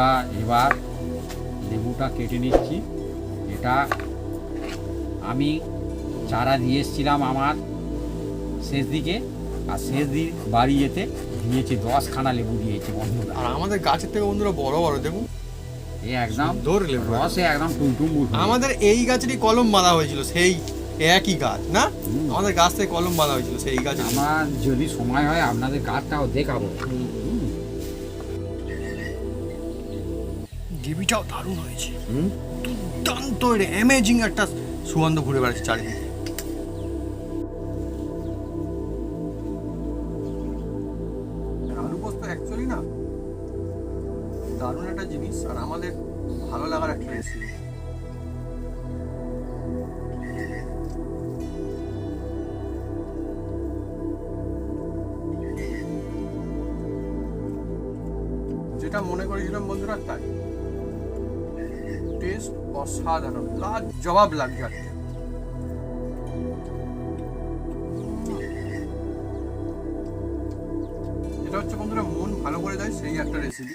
বন্ধুরা এবার লেবুটা কেটে নিচ্ছি। এটা আমি চারা দিয়ে এসেছিলাম আমার শেষ দিকে আর শেষ দিন বাড়ি যেতে দিয়েছে দশখানা লেবু দিয়েছে বন্ধুরা। আর আমাদের গাছের থেকে বন্ধুরা বড় বড় দেখুন। এই একদম ধর লেবু রসে একদম টুমটুম আমাদের এই গাছেরই কলম বাঁধা হয়েছিল সেই একই গাছ না? আমাদের গাছ থেকে কলম বাঁধা হয়েছিল সেই গাছ আমার যদি সময় হয় আপনাদের গাছটাও দেখাবো। গেবিটাও দারুণ হয়েছে। দুর্দান্ত অ্যামেজিং একটা সুগন্ধ ঘুরে বেড়াচ্ছে চারিদিকে। আলু পোস্ত অ্যাকচুয়ালি না, দারুণ একটা জিনিস আর আমাদের ভালো লাগার একটা যেটা মনে করেছিলাম বন্ধুরা তাই। অসাধারণ। লাজ, জবাব লাগছে আজকে এটা হচ্ছে বন্ধুরা, মন ভালো করে দেয়, সেই একটা রেসিপি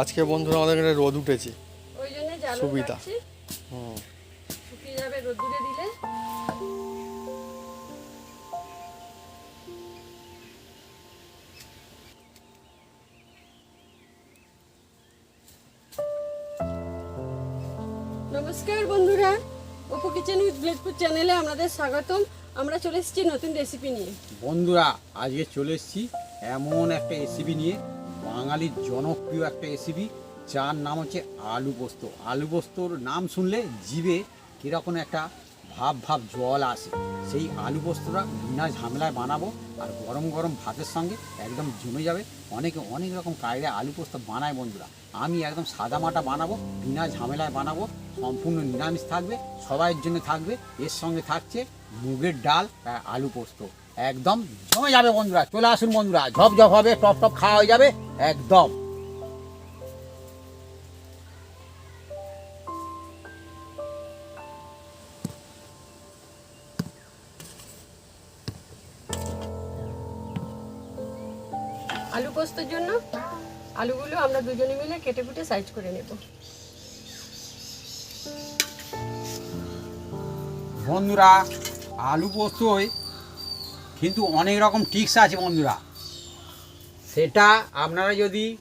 আজকে বন্ধুরা আমাদের এখানে রোদ উঠেছে। ওই জন্য সুবিধা। হুম। শুকিয়ে যাবে রোদ্দুরে দিলে। নমস্কার বন্ধুরা। অপু কিচেন উইথ ব্লেডপুর চ্যানেলে আপনাদের স্বাগতম। আমরা চলে এসেছি নতুন রেসিপি নিয়ে। বন্ধুরা আজকে চলে এসেছি এমন একটা রেসিপি নিয়ে। বাঙালির জনপ্রিয় একটা রেসিপি যার নাম হচ্ছে আলু পোস্ত। আলু পোস্তর নাম শুনলে জিভে কীরকম একটা ভাব ভাব জল আসে। সেই আলু পোস্তটা বিনা ঝামেলায় বানাবো আর গরম গরম ভাতের সঙ্গে একদম জমে যাবে। অনেকে অনেক রকম কায়দায় আলু পোস্ত বানায় বন্ধুরা। আমি একদম সাদা মাটা বানাবো, বিনা ঝামেলায় বানাবো, সম্পূর্ণ নিরামিষ থাকবে, সবাইয়ের জন্য থাকবে, এর সঙ্গে থাকছে মুগের ডাল আর আলু পোস্ত। একদম জমে যাবে বন্ধুরা চলে আসুন বন্ধুরা ঝপ ঝপ হবে টপ টপ খাওয়া হয়ে যাবে একদম। আলু পোস্তর জন্য আলুগুলো আমরা দুজনে মিলে কেটে কুটে সাইজ করে নেব। বন্ধুরা আলু পোস্তই কিন্তু অনেক রকম টিক্স আছে বন্ধুরা। সেটা আপনারা যদি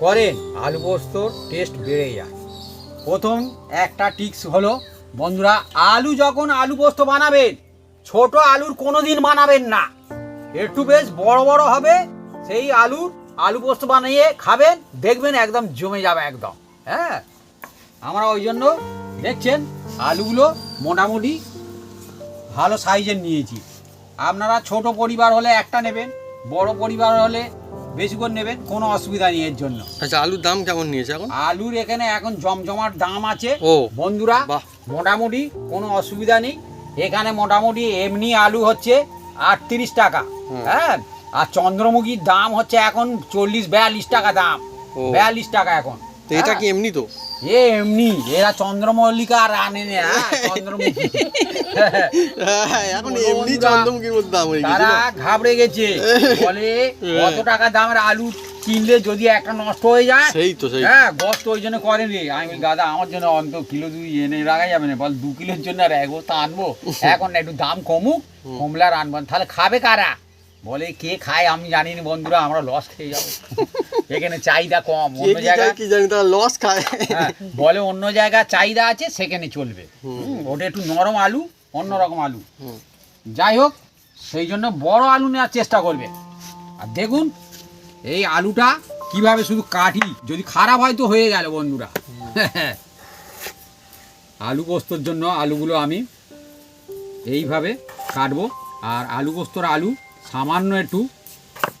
করেন, আলু পোস্তর টেস্ট বেড়ে যায়। প্রথম একটা টিক্স হলো, বন্ধুরা, আলু যখন আলু পোস্ত বানাবেন, ছোট আলুর কোনো দিন বানাবেন না। একটু বেশ বড় বড় হবে, সেই আলুর আলু পোস্ত বানিয়ে খাবেন, দেখবেন একদম জমে যাবে একদম হ্যাঁ? আমরা ওই জন্য দেখছেন, আলুগুলো মোটামুটি ভালো সাইজের নিয়েছি। আপনারা ছোট পরিবার হলে একটা নেবেন বড় পরিবার হলে বেশি করে নেবেন কোনো অসুবিধা নেই এর জন্য। আচ্ছা আলুর দাম কেমন নিয়েছে এখন? আলুর এখানে এখন জমজমাট দাম আছে। ও বন্ধুরা মোটামুটি কোনো অসুবিধা নেই। এখানে মোটামুটি এমনি আলু হচ্ছে আটত্রিশ টাকা। হ্যাঁ? আর চন্দ্রমুখীর দাম হচ্ছে এখন চল্লিশ বিয়াল্লিশ টাকা দাম। বিয়াল্লিশ টাকা এখন। তো এটা হ্যাঁ। কি এমনি তো? এ এমনি এরা চন্দ্রমল্লিকা আর আনে না হ্যাঁ, চন্দ্রমুখী। এখন এমনি চন্দ্রমুখীর মধ্যে দাম হয়ে গেছে তারা ঘাবড়ে গেছে। বলে কত টাকা দামের আলু কিনলে যদি একটা নষ্ট হয়ে যায়? সেই তো সেই হ্যাঁ গস্ত ওই জন্য করেনি আমি দাদা আমার জন্য অন্ত কিলো দুই এনে রাখা যাবে না। বল দু কিলোর জন্য আর এক বস্তা আনব। এখন একটু দাম কমুক কমলে আর আনব না। তাহলে খাবে কারা? বলে কে খায় আমি জানি না বন্ধুরা আমরা লস খেয়ে যাব। এখানে চাহিদা কম অন্য জায়গায় কি জানি তারা লস খায়। হ্যাঁ, বলে অন্য জায়গায় চাহিদা আছে সেখানে চলবে। ওটা একটু নরম আলু অন্যরকম আলু। যাই হোক সেই জন্য বড় আলু নেওয়ার চেষ্টা করবে। আর দেখুন এই আলুটা কীভাবে শুধু কাটি যদি খারাপ হয় তো হয়ে গেল বন্ধুরা। আলু পোস্তর জন্য আলুগুলো আমি এইভাবে কাটবো আর আলু পোস্তর আলু সামান্য একটু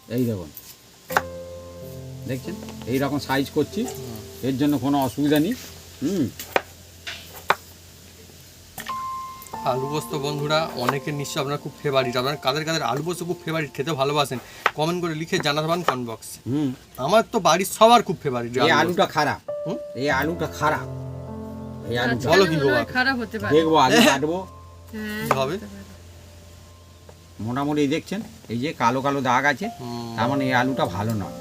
এই দেখুন। দেখছেন? এই রকম সাইজ করছি। এর জন্য কোনো অসুবিধা নেই। হুম। আলু পোস্ত বন্ধুরা অনেকের নিশ্চয় আপনার খুব ফেভারিট আপনার কাদের কাদের আলু পোস্ত খুব ফেভারিট খেতে ভালোবাসেন কমেন্ট করে লিখে জানাবেন কমেন্ট বক্সে হুম। আমার তো বাড়ির সবার খুব ফেভারিট এই আলুটা খারাপ। হুম? এই আলুটা খারাপ। এই আলু কি মনে হয় বাবা? খারাপ হতে পারে। দেখব আলু কাটবো। হ্যাঁ, কি হবে? মোটামুটি দেখছেন এই যে কালো কালো দাগ আছে তার মানে এই আলুটা ভালো নয়।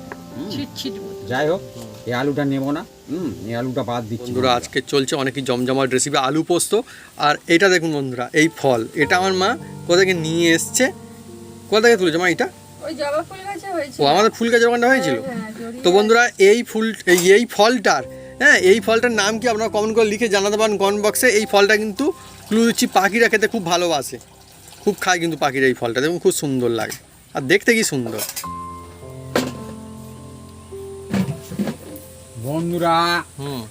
যাই হোক এই আলুটা নেব না হুম। এই আলুটা বাদ দিচ্ছি। বন্ধুরা আজকে চলছে অনেকই জমজমাট রেসিপি আলু পোস্ত আর এটা দেখুন বন্ধুরা এই ফল এটা আমার মা কোথা থেকে নিয়ে এসছে কোথা থেকে তুলেছে মা এটা ওই জবা ফুল গাছে হয়েছে। ও আমাদের ফুল গাছের ওখানটা হয়েছিল? হ্যাঁ, তো বন্ধুরা এই ফুল এই- এই ফলটার হ্যাঁ এই ফলটার নাম কি আপনারা কমেন্ট করে লিখে জানাতে পারেন কমেন্ট বক্সে এই ফলটা কিন্তু ক্লু দিচ্ছি পাখিরা খেতে খুব ভালোবাসে। খুব খায় কিন্তু পাখিরা এই ফলটা। দেখুন খুব সুন্দর লাগে। আর দেখতে কি সুন্দর। বন্ধুরা হুম।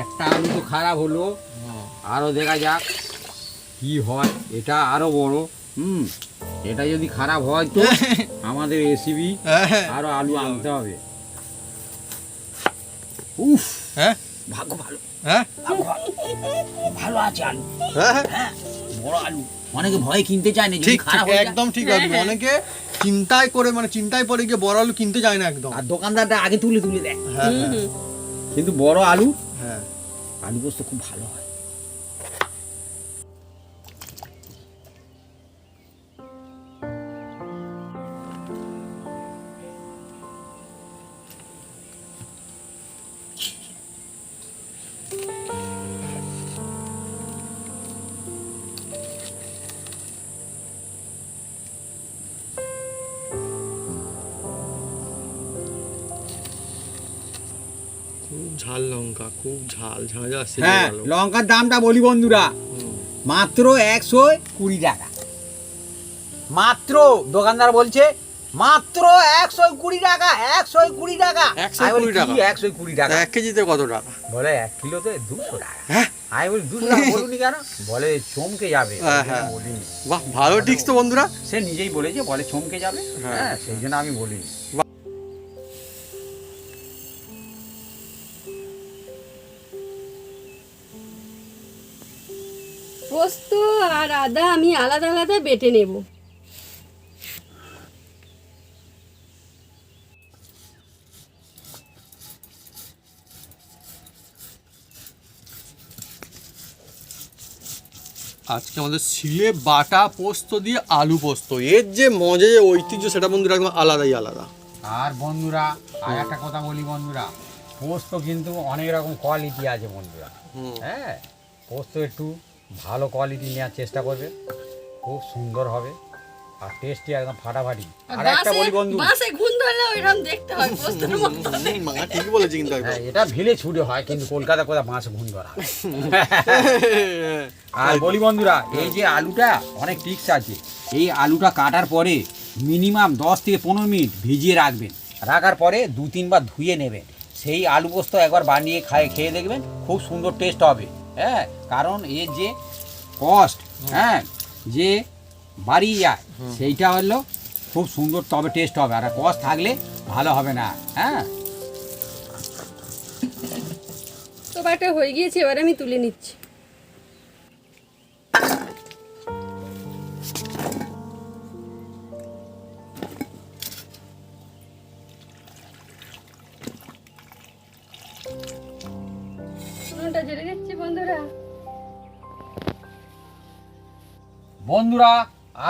একটা আলু তো খারাপ হলো। আরও দেখা যাক কি হয়। এটা আরও বড়। হুম। এটা যদি খারাপ হয় তো আমাদের রেসিপি আরও আলু আনতে হবে। উফ। হ্যাঁ? ভাগ্য ভালো। হ্যাঁ? ভালো। আছে আলু। হ্যাঁ। হ্যাঁ বড় আলু। অনেকে ভয় কিনতে চায় না ঠিক হয়ে। একদম ঠিক আছে অনেকে চিন্তায় করে মানে চিন্তায় পড়ে গিয়ে বড় আলু কিনতে যায় না একদম। আর দোকানদারটা আগে তুলে তুলে দেয়। হ্যাঁ হ্যাঁ। কিন্তু বড় আলু? হ্যাঁ। আলু পোস্ত খুব ভালো হয়। লঙ্কা খুব ঝাল হ্যাঁ লঙ্কার দামটা বলি বন্ধুরা। মাত্র একশো কুড়ি টাকা। মাত্র দোকানদার বলছে মাত্র একশো কুড়ি টাকা একশো কুড়ি টাকা। 120 আমি বলি, টাকা? একশো কুড়ি টাকা? এক কেজিতে কত টাকা? বলে এক কিলোতে দুশো টাকা। হ্যাঁ? আমি বলি দুশো টাকা বলুনি কেন? বলে চমকে যাবে। হ্যাঁ, হ্যাঁ। বাহ ভালো টিক্স তো বন্ধুরা। সে নিজেই বলেছে বলে চমকে যাবে। হ্যাঁ। হ্যাঁ সেই জন্য আমি বলিনি। আর আদা আমি আলাদা আলাদা বেটে নেব। আজকে আমাদের শিলে বাটা পোস্ত দিয়ে আলু পোস্ত। এর যে মজা যে ঐতিহ্য সেটা বন্ধুরা একদম আলাদাই আলাদা। আর বন্ধুরা আর একটা কথা বলি বন্ধুরা পোস্ত কিন্তু অনেক রকম কোয়ালিটি আছে বন্ধুরা। হ্যাঁ পোস্ত একটু ভালো কোয়ালিটি নেওয়ার চেষ্টা করবে। খুব সুন্দর হবে আর টেস্টি একদম ফাটাফাটি। আর একটা বলি বন্ধু। বাসে ঘুম ধরলে ওইরকম দেখতে হয় পোস্তের মতো। মা ঠিকই বলেছে কিন্তু একদম। হ্যাঁ এটা ভিলে ছুটে হয় কিন্তু কলকাতা কোথায় মাছ ঘুম ধরা আর বলি বন্ধুরা এই যে আলুটা অনেক টিক্স আছে। এই আলুটা কাটার পরে মিনিমাম দশ থেকে পনেরো মিনিট ভিজিয়ে রাখবেন। রাখার পরে দু তিনবার ধুয়ে নেবেন। সেই আলু পোস্ত একবার বানিয়ে খায় খেয়ে দেখবেন খুব সুন্দর টেস্ট হবে। হ্যাঁ কারণ এ যে কস্ট হ্যাঁ যে বাড়িয়ে যায় সেইটা হলো খুব সুন্দর তবে টেস্ট হবে। আর কস্ট থাকলে ভালো হবে না হ্যাঁ। তো বাটা হয়ে গিয়েছে এবার আমি তুলে নিচ্ছি।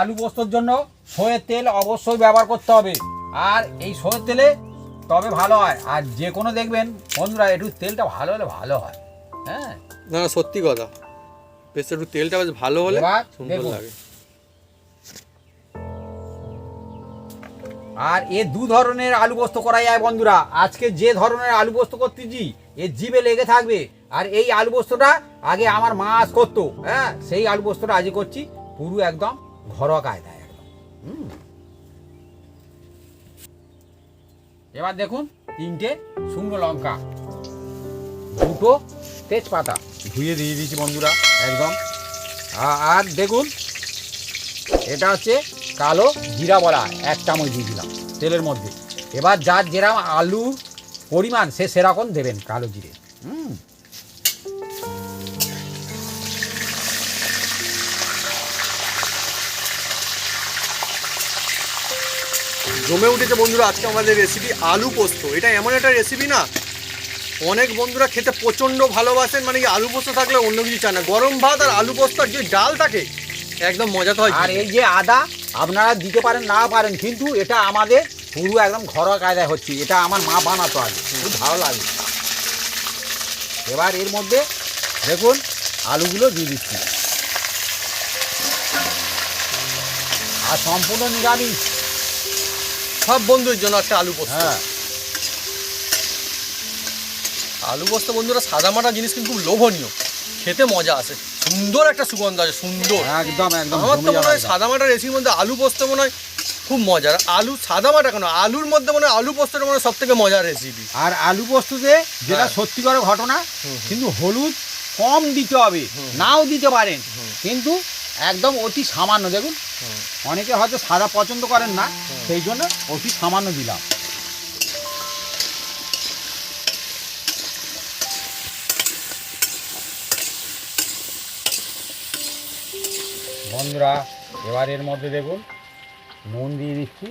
আলু পোস্তর জন্য সয়ের তেল অবশ্যই ব্যবহার করতে হবে। আর এই সয়ের তেলে তবে ভালো হয়। আর যে কোনো দেখবেন বন্ধুরা একটু তেলটা ভালো হলে ভালো হয়। হ্যাঁ? না সত্যি কথা। বেশ একটু তেলটা বেশ ভালো হলে সুন্দর লাগে। আর এ দু ধরনের আলু পোস্ত করা যায় বন্ধুরা। আজকে যে ধরনের আলু পোস্ত করতেছি এ জিভে লেগে থাকবে। আর এই আলু পোস্তটা আগে আমার মা আজ করতো। হ্যাঁ সেই আলু পোস্তটা আজকে করছি। পুরো একদম ঘরোয়া কায়দায় একদম। এবার দেখুন, তিনটে শুকনো লঙ্কা, দুটো তেজপাতা। ধুয়ে দিয়ে দিয়েছি বন্ধুরা, একদম। আর দেখুন, এটা হচ্ছে কালো জিরা বলা এক চামচ দিয়ে দিলাম তেলের মধ্যে। এবার যার যেরকম আলু পরিমাণ, সে সেরকম দেবেন কালো জিরে। হুম। জমে উঠেছে বন্ধুরা আজকে আমাদের রেসিপি আলু পোস্ত। এটা এমন একটা রেসিপি না অনেক বন্ধুরা খেতে প্রচণ্ড ভালোবাসেন মানে কি আলু পোস্ত থাকলে অন্য কিছু চায় না। গরম ভাত আর আলু পোস্ত আর যে ডাল থাকে একদম মজা তো হয় আর এই যে আদা আপনারা দিতে পারেন না পারেন কিন্তু এটা আমাদের পুরো একদম ঘরোয়া কায়দায় হচ্ছে। এটা আমার মা বানাতো আগে খুব ভালো লাগে। এবার এর মধ্যে দেখুন আলুগুলো দিয়ে দিচ্ছি। আর সম্পূর্ণ নিরামিষ। সব বন্ধুর জন্য একটা আলু পোস্ত। হ্যাঁ। আলু পোস্ত বন্ধুরা সাদা মাটা জিনিস কিন্তু খুব লোভনীয়। খেতে মজা আসে। সুন্দর একটা সুগন্ধ আছে সুন্দর। একদম একদম আমার তো মনে হয়। সাদা মাটা রেসিপির মধ্যে আলু পোস্ত মনে হয় খুব মজার। আলু সাদা মাটা কেন? আলুর মধ্যে মনে হয় আলু পোস্তটা মনে হয় সব থেকে মজার রেসিপি আর আলু পোস্তুতে যেটা হ্যাঁ। সত্যিকার ঘটনা। কিন্তু হলুদ কম দিতে হবে নাও দিতে পারেন। কিন্তু একদম অতি সামান্য। দেখুন অনেকে হয়তো সাদা পছন্দ করেন না সেই জন্য অতি সামান্য দিলাম। বন্ধুরা এবার এর মধ্যে দেখুন নুন দিয়ে দিচ্ছি।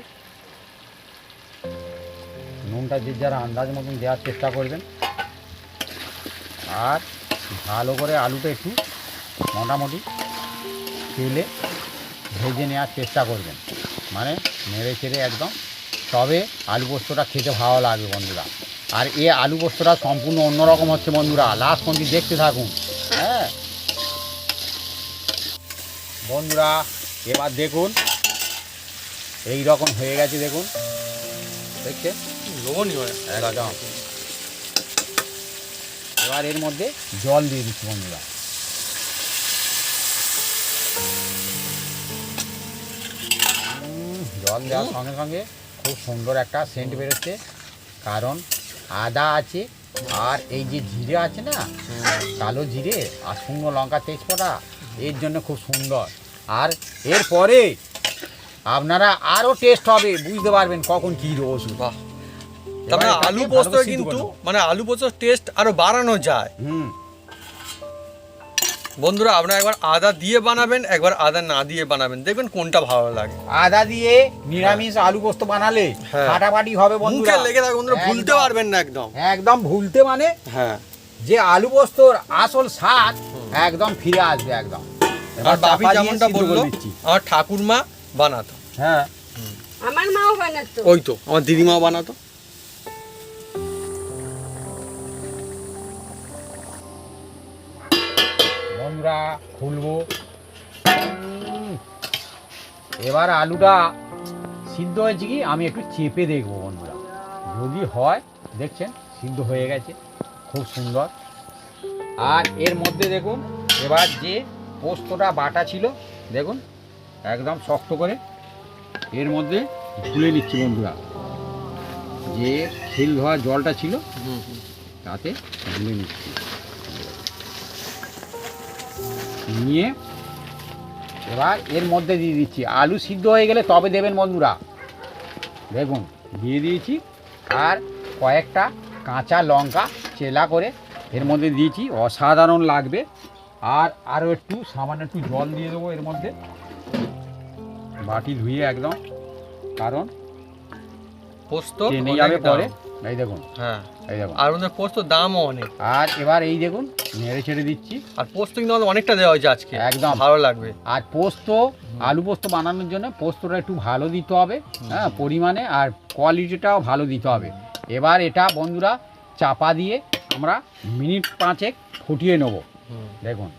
নুনটা যে যারা আন্দাজ মতন দেওয়ার চেষ্টা করবেন আর ভালো করে আলুটা একটু মোটামুটি তেলে ভেজে নেওয়ার চেষ্টা করবেন। মানে নেড়ে চেড়ে একদম। তবে আলু পোস্তটা খেতে ভালো লাগবে বন্ধুরা। আর এ আলু পোস্তটা সম্পূর্ণ অন্যরকম হচ্ছে বন্ধুরা। লাস্ট পর্যন্ত দেখতে থাকুন। হ্যাঁ। বন্ধুরা এবার দেখুন। এই রকম হয়ে গেছে দেখুন। একদম। এবার এর মধ্যে জল দিয়ে দিচ্ছি বন্ধুরা। জল দেওয়ার সঙ্গে সঙ্গে খুব সুন্দর একটা সেন্ট বেরোচ্ছে। কারণ আদা আছে আর এই যে জিরে আছে না কালো জিরে আর শুকনো লঙ্কা তেজপাতা এর জন্য খুব সুন্দর। আর এরপরে আপনারা আরও টেস্ট হবে বুঝতে পারবেন কখন কী ওষুধ। বাহ। তারপরে আলু পোস্ত কিন্তু মানে আলু পোস্ত টেস্ট আরও বাড়ানো যায়। হুম। বন্ধুরা আপনারা একবার আদা দিয়ে বানাবেন একবার আদা না দিয়ে বানাবেন। দেখবেন কোনটা ভালো লাগে। আদা দিয়ে নিরামিষ আলু পোস্ত বানালে হ্যাঁ। ফাটাফাটি হবে বন্ধুরা। মুখে লেগে থাকে বন্ধুরা ভুলতে পারবেন না একদম। একদম ভুলতে মানে হ্যাঁ। যে আলু পোস্তর আসল স্বাদ একদম ফিরে আসবে একদম। আর বাপি যেমনটা বলল। আমার ঠাকুরমা বানাতো। হ্যাঁ। আমার মাও বানাতো। ওই তো আমার দিদিমাও বানাতো। খুলবো। এবার আলুটা সিদ্ধ হয়েছে কি? আমি একটু চেপে দেখব বন্ধুরা। যদি হয় দেখছেন সিদ্ধ হয়ে গেছে। খুব সুন্দর। আর এর মধ্যে দেখুন এবার যে পোস্তটা বাটা ছিল দেখুন একদম শক্ত করে এর মধ্যে ঢুলে নিচ্ছি বন্ধুরা। যে খিল ধোয়া জলটা ছিল তাতে ঢুলে নিচ্ছি। নিয়ে এবার এর মধ্যে দিয়ে দিচ্ছি। আলু সিদ্ধ হয়ে গেলে তবে দেবেন বন্ধুরা। দেখুন দিয়ে দিয়েছি। আর কয়েকটা কাঁচা লঙ্কা চেলা করে এর মধ্যে দিয়েছি। অসাধারণ লাগবে। আর আরও একটু সামান্য একটু জল দিয়ে দেবো এর মধ্যে। বাটি ধুয়ে একদম কারণ পোস্ত অনেক যাবে পরে। এই দেখুন। হ্যাঁ। এই দেখুন। আর ওদের পোস্ত দামও অনেক। আর এবার এই দেখুন নেড়ে ছেড়ে দিচ্ছি। আর পোস্ত কিন্তু আমাদের অনেকটা দেওয়া হয়েছে আজকে। একদম। ভালো লাগবে। আর পোস্ত আলু পোস্ত বানানোর জন্য পোস্তটা একটু ভালো দিতে হবে হ্যাঁ পরিমাণে আর কোয়ালিটিটাও ভালো দিতে হবে। এবার এটা বন্ধুরা চাপা দিয়ে আমরা মিনিট পাঁচেক ফুটিয়ে নেব। দেখুন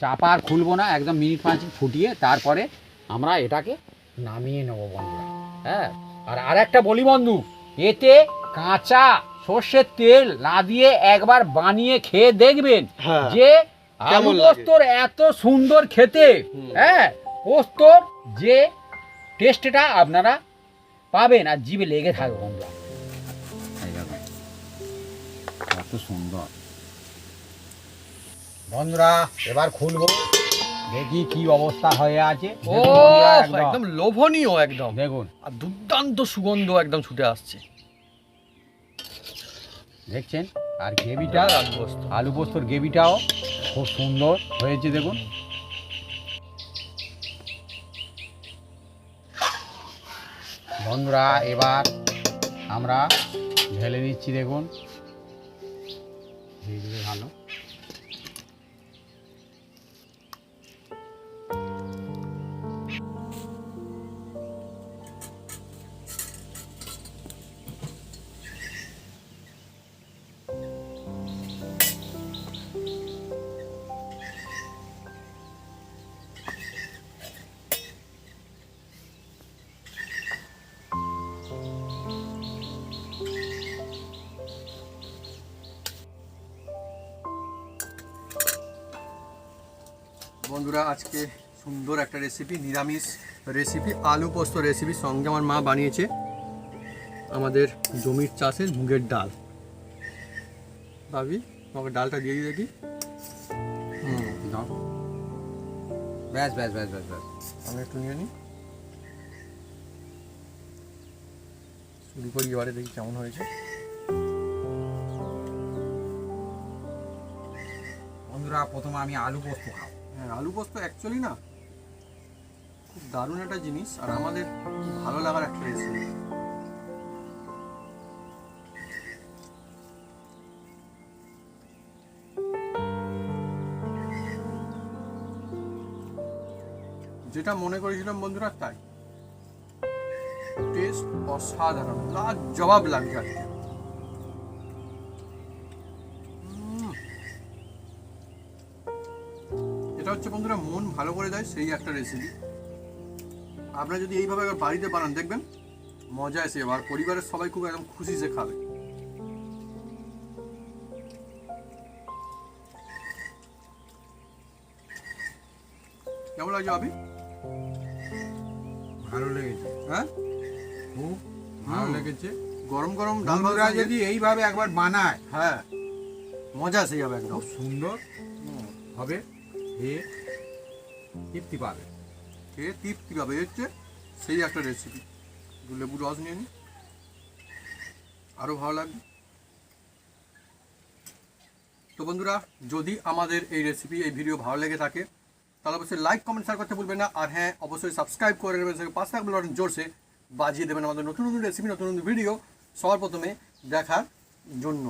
চাপা আর খুলবো না একদম মিনিট পাঁচেক ফুটিয়ে তারপরে আমরা এটাকে নামিয়ে নেব বন্ধুরা হ্যাঁ। আর আরেকটা বলি বন্ধু এতে কাঁচা সর্ষের তেল না দিয়ে একবার বানিয়ে খেয়ে দেখবেন হ্যাঁ। যে আলু পোস্তর এত সুন্দর খেতে। হ্যাঁ পোস্তর যে টেস্টটা আপনারা পাবেন আর জিভে লেগে থাকবে বন্ধুরা। দেখুন, সুন্দর। বন্ধুরা এবার খুলবো। দেখি কি অবস্থা হয়ে আছে। ও একদম। একদম লোভনীয় একদম। দেখুন। আর দুর্দান্ত সুগন্ধ একদম ছুটে আসছে। দেখছেন? আর গ্রেভিটা আলু পোস্ত আলু পোস্তর গ্রেভিটাও খুব সুন্দর হয়েছে দেখুন। বন্ধুরা এবার আমরা ঢেলে নিচ্ছি দেখুন। ভালো। বন্ধুরা, আজকে সুন্দর একটা রেসিপি নিরামিষ রেসিপি আলু পোস্ত রেসিপির সঙ্গে আমার মা বানিয়েছে আমাদের জমির চাষের মুগের ডাল। ভাবি, তোমাকে ডালটা দিয়ে দেখি। ব্যাস ব্যাস ব্যাস ব্যাস ব্যাস। আমি একটু নিয়ে নিই। শুরু করি, এবারে দেখি কেমন হয়েছে। বন্ধুরা, প্রথমে আমি আলু পোস্ত খাব। হ্যাঁ আলু পোস্ত অ্যাকচুয়ালি না খুব দারুণ একটা জিনিস আর আমাদের ভালো লাগার একটা রেসিপি যেটা মনে করেছিলাম বন্ধুরা তাই। টেস্ট অসাধারণ জবাব লাগছে এটা হচ্ছে বন্ধুরা মন ভালো করে দেয় সেই একটা রেসিপি আপনারা যদি এইভাবে একবার বাড়িতে বানান দেখবেন মজা এসে আর পরিবারের সবাই খুব একদম খুশি সে খাবে। কেমন লাগছে আবি ভালো লেগেছে। হ্যাঁ? খুব ভালো লেগেছে। গরম গরম ডাল ভাত যদি এইভাবে একবার বানায় হ্যাঁ। মজা এসে যাবে একদম। সুন্দর। হবে। এ তৃপ্তি পাবে। খেয়ে তৃপ্তি পাবে হচ্ছে সেই একটা রেসিপি একটু লেবু রস নিয়ে নিই আরও ভালো লাগবে। তো বন্ধুরা, যদি আমাদের এই রেসিপি এই ভিডিও ভালো লেগে থাকে, তাহলে অবশ্যই লাইক কমেন্ট শেয়ার করতে ভুলবেন না। আর হ্যাঁ অবশ্যই সাবস্ক্রাইব করে নেবেন, সঙ্গে পাঁচ থাকবে বাটন জোরসে বাজিয়ে দেবেন আমাদের নতুন নতুন রেসিপি নতুন নতুন ভিডিও সবার প্রথমে দেখার জন্য।